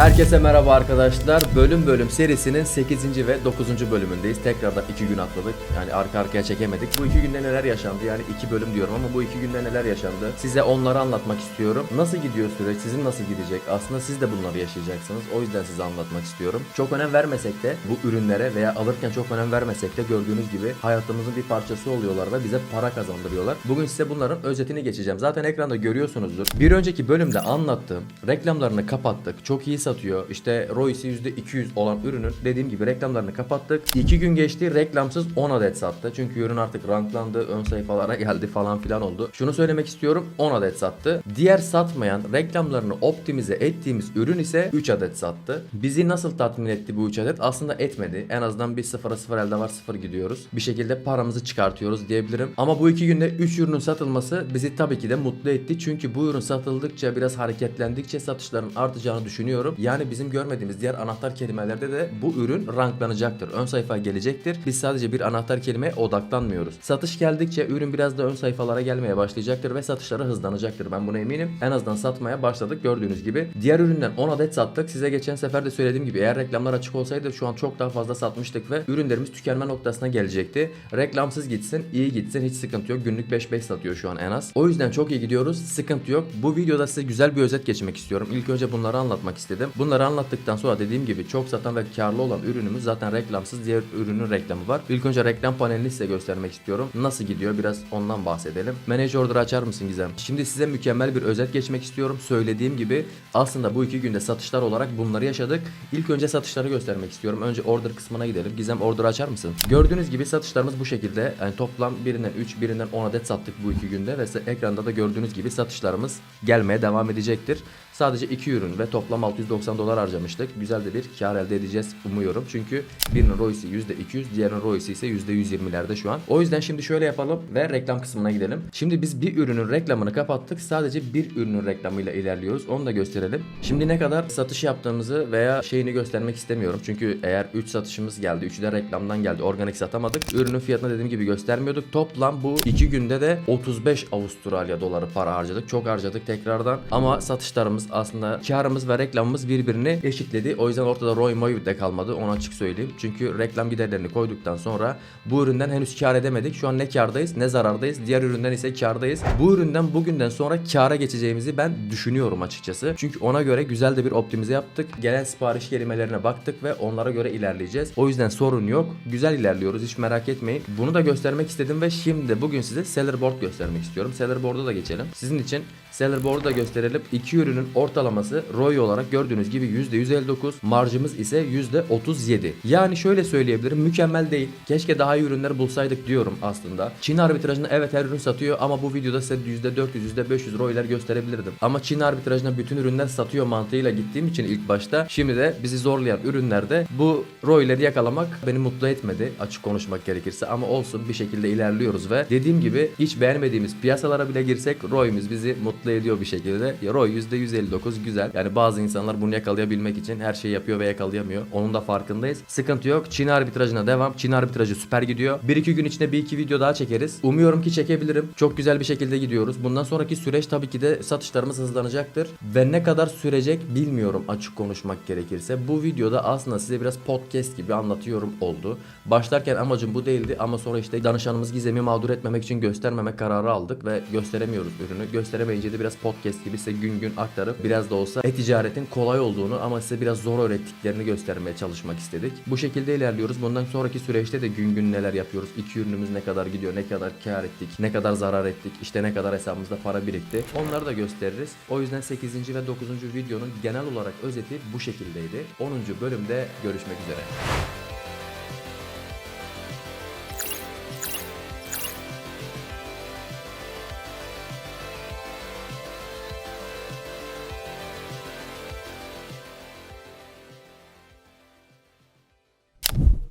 Herkese merhaba arkadaşlar. Bölüm bölüm serisinin 8. ve 9. bölümündeyiz. Tekrardan 2 gün atladık. Yani arka arkaya çekemedik. Bu 2 günde neler yaşandı? Yani 2 bölüm diyorum ama bu 2 günde neler yaşandı? Size onları anlatmak istiyorum. Nasıl gidiyor süreç? Sizin nasıl gidecek? Aslında siz de bunları yaşayacaksınız. O yüzden size anlatmak istiyorum. Çok önem vermesek de bu ürünlere veya alırken çok önem vermesek de gördüğünüz gibi hayatımızın bir parçası oluyorlar ve bize para kazandırıyorlar. Bugün size bunların özetini geçeceğim. Zaten ekranda görüyorsunuzdur. Bir önceki bölümde anlattığım reklamlarını kapattık. Çok iyi satıyor. İşte ROI'si %200 olan ürünün dediğim gibi reklamlarını kapattık. 2 gün geçti reklamsız 10 adet sattı. Çünkü ürün artık ranklandı, ön sayfalara geldi falan filan oldu. Şunu söylemek istiyorum 10 adet sattı. Diğer satmayan reklamlarını optimize ettiğimiz ürün ise 3 adet sattı. Bizi nasıl tatmin etti bu 3 adet? Aslında etmedi. En azından bir sıfıra sıfır elde var sıfır gidiyoruz. Bir şekilde paramızı çıkartıyoruz diyebilirim. Ama bu iki günde 3 ürünün satılması bizi tabii ki de mutlu etti. Çünkü bu ürün satıldıkça biraz hareketlendikçe satışların artacağını düşünüyorum. Yani bizim görmediğimiz diğer anahtar kelimelerde de bu ürün ranklanacaktır. Ön sayfaya gelecektir. Biz sadece bir anahtar kelimeye odaklanmıyoruz. Satış geldikçe ürün biraz da ön sayfalara gelmeye başlayacaktır ve satışları hızlanacaktır. Ben buna eminim. En azından satmaya başladık gördüğünüz gibi. Diğer üründen 10 adet sattık. Size geçen sefer de söylediğim gibi eğer reklamlar açık olsaydı şu an çok daha fazla satmıştık ve ürünlerimiz tükenme noktasına gelecekti. Reklamsız gitsin, iyi gitsin hiç sıkıntı yok. Günlük 5-5 satıyor şu an en az. O yüzden çok iyi gidiyoruz. Sıkıntı yok. Bu videoda size güzel bir özet geçmek istiyorum. İlk önce bunları anlatmak istedim. Bunları anlattıktan sonra dediğim gibi çok satan ve karlı olan ürünümüz zaten reklamsız. Diğer ürünün reklamı var. İlk önce reklam panelini size göstermek istiyorum. Nasıl gidiyor biraz ondan bahsedelim. Manage order açar mısın Gizem? Şimdi size mükemmel bir özet geçmek istiyorum. Söylediğim gibi aslında bu iki günde satışlar olarak bunları yaşadık. İlk önce satışları göstermek istiyorum. Önce order kısmına gidelim. Gizem order açar mısın? Gördüğünüz gibi satışlarımız bu şekilde. Yani toplam birinden 3, birinden 10 adet sattık bu iki günde ve ekranda da gördüğünüz gibi satışlarımız gelmeye devam edecektir. Sadece iki ürün ve toplam 690 dolar harcamıştık. Güzel de bir kar elde edeceğiz umuyorum. Çünkü birinin ROI'si %200, diğerinin ROI'si ise %120'lerde şu an. O yüzden şimdi şöyle yapalım ve reklam kısmına gidelim. Şimdi biz bir ürünün reklamını kapattık. Sadece bir ürünün reklamıyla ilerliyoruz. Onu da gösterelim. Şimdi ne kadar satış yaptığımızı veya şeyini göstermek istemiyorum. Çünkü eğer 3 satışımız geldi, 3'ü de reklamdan geldi. Organik satamadık. Ürünün fiyatını dediğim gibi göstermiyorduk. Toplam bu 2 günde de 35 Avustralya doları para harcadık. Çok harcadık tekrardan. Ama satışlarımız aslında karımız ve reklamımız birbirini eşitledi. O yüzden ortada Roy Moy de kalmadı. Onu açık söyleyeyim. Çünkü reklam giderlerini koyduktan sonra bu üründen henüz kar edemedik. Şu an ne kardayız ne zarardayız. Diğer üründen ise kardayız. Bu üründen bugünden sonra kara geçeceğimizi ben düşünüyorum açıkçası. Çünkü ona göre güzel de bir optimize yaptık. Gelen sipariş kelimelerine baktık ve onlara göre ilerleyeceğiz. O yüzden sorun yok. Güzel ilerliyoruz. Hiç merak etmeyin. Bunu da göstermek istedim ve şimdi bugün size seller board göstermek istiyorum. Seller board'a da geçelim. Sizin için seller board'u da gösterelim. İki ürünün ortalaması ROI olarak gördüğünüz gibi %159. Marjımız ise %37. Yani şöyle söyleyebilirim. Mükemmel değil. Keşke daha iyi ürünler bulsaydık diyorum aslında. Çin arbitrajında evet her ürün satıyor ama bu videoda size %400, %500 ROI'ler gösterebilirdim. Ama Çin arbitrajında bütün ürünler satıyor mantığıyla gittiğim için ilk başta şimdi de bizi zorlayan ürünlerde bu ROI'leri yakalamak beni mutlu etmedi açık konuşmak gerekirse ama olsun bir şekilde ilerliyoruz ve dediğim gibi hiç beğenmediğimiz piyasalara bile girsek ROI'miz bizi mutlu ediyor bir şekilde. Ya ROI %159 güzel. Yani bazı insanlar bunu yakalayabilmek için her şeyi yapıyor ve yakalayamıyor. Onun da farkındayız. Sıkıntı yok. Çin arbitrajına devam. Çin arbitrajı süper gidiyor. Bir iki gün içinde bir iki video daha çekeriz. Umuyorum ki çekebilirim. Çok güzel bir şekilde gidiyoruz. Bundan sonraki süreç tabii ki de satışlarımız hızlanacaktır. Ve ne kadar sürecek bilmiyorum açık konuşmak gerekirse. Bu videoda aslında size biraz podcast gibi anlatıyorum oldu. Başlarken amacım bu değildi ama sonra işte danışanımız Gizem'i mağdur etmemek için göstermemek kararı aldık ve gösteremiyoruz ürünü. Gösteremeyince de biraz podcast gibi size gün gün aktarıp biraz da olsa e-ticaretin kolay olduğunu ama size biraz zor öğrettiklerini göstermeye çalışmak istedik. Bu şekilde ilerliyoruz. Bundan sonraki süreçte de gün gün neler yapıyoruz? İki ürünümüz ne kadar gidiyor? Ne kadar kar ettik? Ne kadar zarar ettik? İşte ne kadar hesabımızda para birikti? Onları da gösteririz. O yüzden 8. ve 9. videonun genel olarak özeti bu şekildeydi. 10. bölümde görüşmek üzere.